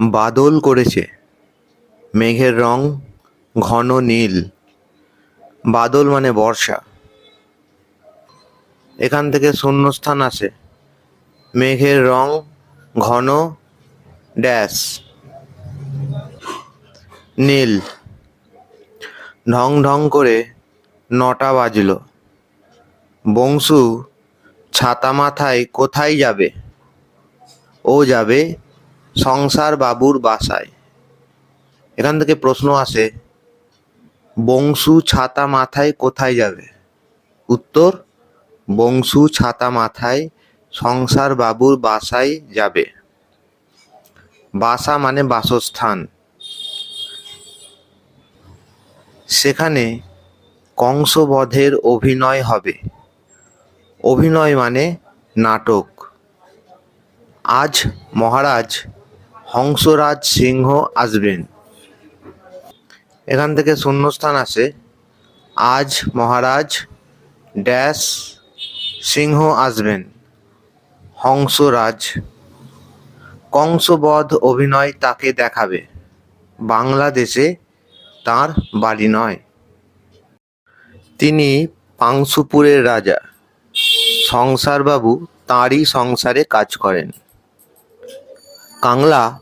বাদল করেছে। মেঘের রং ঘন নীল। বাদল মানে বর্ষা। এখান থেকে শূন্যস্থান আসে মেঘের রং ঘন ড্যাশ। নীল। ঢং ঢং করে নটা বাজলো। বংশু ছাতা মাথায় কোথায় যাবে? ও যাবে সংসার বাবুর বাসায়। এখান থেকে প্রশ্ন আসে, বংশু ছাতা মাথায় কোথায় যাবে? উত্তর, বংশু ছাতা মাথায় সংসার বাবুর বাসায় যাবে। বাসা মানে বাসস্থান। সেখানে কংসবধের অভিনয় হবে। অভিনয় মানে নাটক। আজ মহারাজ হংসরাজ সিংহ আসবেন। এখান থেকে শূন্যস্থান আসে। আজ মহারাজ ড্যাশ সিংহ আসবেন। হংসরাজ কংসবধ অভিনয় তাকে দেখাবে। বাংলাদেশে তার বাড়ি নয়। তিনি পাংশুপুরের রাজা। সংসারবাবু তাঁরই সংসারে কাজ করেন। কাংলা,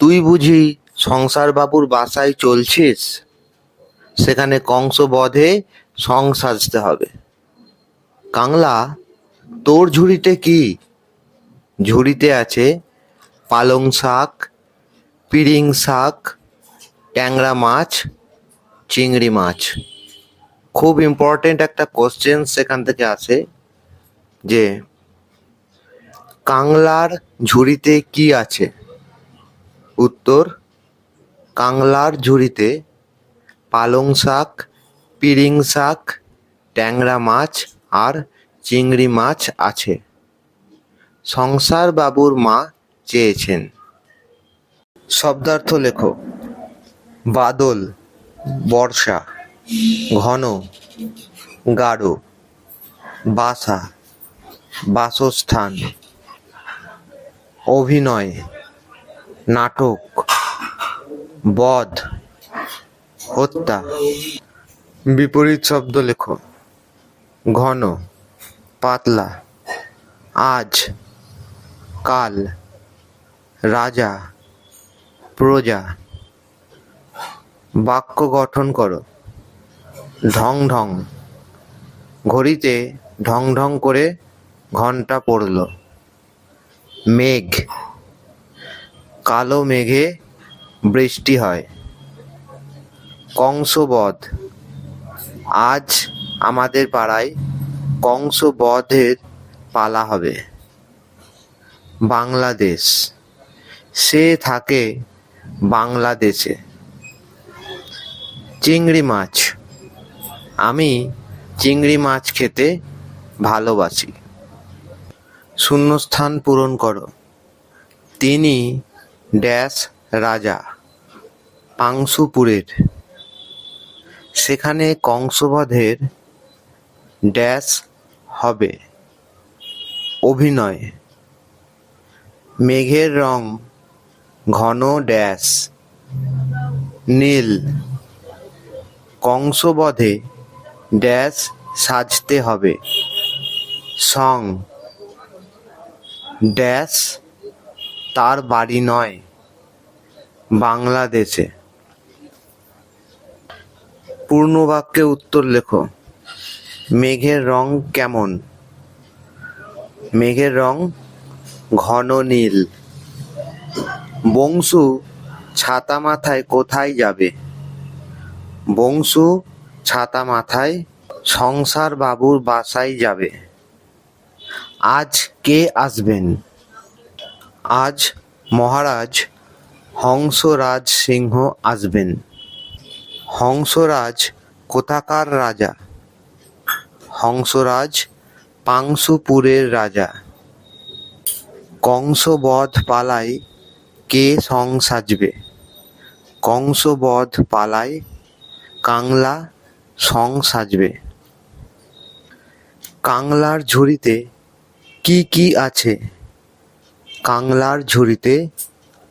তুই বুঝি সংসারবাবুর বাসায় চলছিস? সেখানে কংসবধে সং সাজতে হবে। কাংলা, তোর ঝুড়িতে কি? ঝুড়িতে আছে পালং শাক পিরিং শাক, ট্যাংরা মাছ, চিংড়ি মাছ। খুব ইম্পর্টেন্ট একটা কোশ্চেন সেখান থেকে আসে যে কাংলার ঝুড়িতে কি আছে? উত্তর, কাংলার ঝুড়িতে পালং শাক, পিরিং শাক, ট্যাংরা মাছ আর চিংড়ি মাছ আছে। সংসার বাবুর মা চেয়েছেন। শব্দার্থ লেখো। বাদল, বর্ষা, ঘন, গাঢ়, বাসা, বাসস্থান। অভিনয়, নাটক, বধ, হত্যা, বিপরীত শব্দ লেখো ঘন, পাতলা, আজ, কাল, রাজা, প্রজা, বাক্য গঠন করো, ঢং ঢং, ঘড়িতে ঢং ঢং করে ঘণ্টা পড়ল। মেঘ। কালো মেঘে বৃষ্টি হয়। কংসবধ। আজ আমাদের পাড়ায় কংসবধের পালা হবে। বাংলাদেশ। সে থাকে বাংলাদেশে। চিংড়ি মাছ। আমি চিংড়ি মাছ খেতে ভালোবাসি। শূন্যস্থান পূরণ করো। তিনি ড্যাশ রাজা, পাংশুপুরের। সেখানে কংসবধের ড্যাশ হবে। অভিনয়। মেঘের রং ঘন ড্যাশ। নীল। কংসবধে ড্যাশ সাজতে হবে। সং ড্যাশ তার বাড়ি নয়, বাংলাদেশে। পূর্ণ বাক্যে উত্তর লেখো। মেঘের রং কেমন? মেঘের রং ঘন নীল। বংশু ছাতা মাথায় কোথায় যাবে? বংশু ছাতা মাথায় সংসার বাবুর বাসায় যাবে। আজ কে আসবেন? আজ মহারাজ হংসরাজ সিংহ আসবেন। হংসরাজ কোথাকার রাজা? হংসরাজ পাংশুপুরের রাজা। কংসবধ পালায় কে সং সাজবে? কংসবধ পালায় কাংলা সং সাজবে। কাংলার ঝুড়িতে কি কি আছে? কাংলার ঝুড়িতে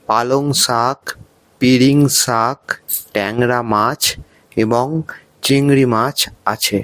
পালং শাক, পিরিং শাক, ট্যাংরা মাছ এবং চিংড়ি মাছ আছে।